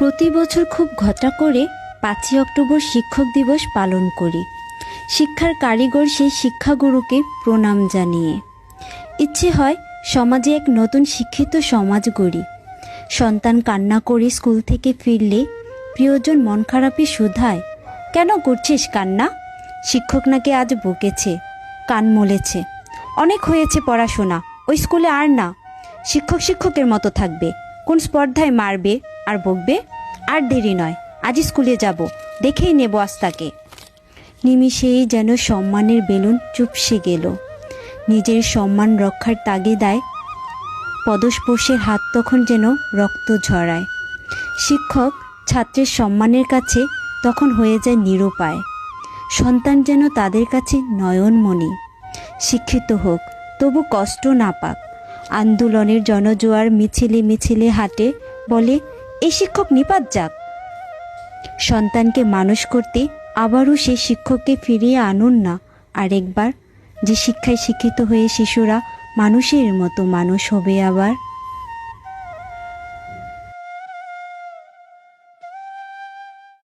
প্রতি বছর খুব ঘটা করে পাঁচই অক্টোবর শিক্ষক দিবস পালন করি। শিক্ষার কারিগর সেই শিক্ষাগুরুকে প্রণাম জানিয়ে। ইচ্ছে হয় সমাজে এক নতুন শিক্ষিত সমাজ গড়ি। সন্তান কান্না করে স্কুল থেকে ফিরলে প্রিয়জন মন খারাপে শুধায়, কেন করছিস কান্না? শিক্ষক নাকি আজ বকেছে, কান মলেছে। অনেক হয়েছে পড়াশোনা, ওই স্কুলে আর না। শিক্ষক শিক্ষকের মতো থাকবে, কোন স্পর্ধায় মারবে? আর বকবে? আর দেরি নয় আজ স্কুলে যাব, দেখেই নেব আজ তাকে নিমিষেই যেন সম্মানের বেলুন চুপসে গেল। নিজের সম্মান রক্ষার তাগিদায় পদস্পর্শের হাত তখন যেন রক্ত ঝরায়। শিক্ষক ছাত্রের সম্মানের কাছে তখন হয়ে যায় নিরুপায়। সন্তান যেন তাদের কাছে নয়নমণি। শিক্ষিত হোক, তবু কষ্ট না পাক। আন্দোলনের জনজোয়ার মিছিলে মিছিলে হাটে বলে এই শিক্ষক নিপাত যাক। সন্তানকে মানুষ করতে আবারও সেই শিক্ষককে ফিরিয়ে আনুন না। আরেকবার, যে শিক্ষায় শিক্ষিত হয়ে শিশুরা মানুষের মতো মানুষ হবে আবার।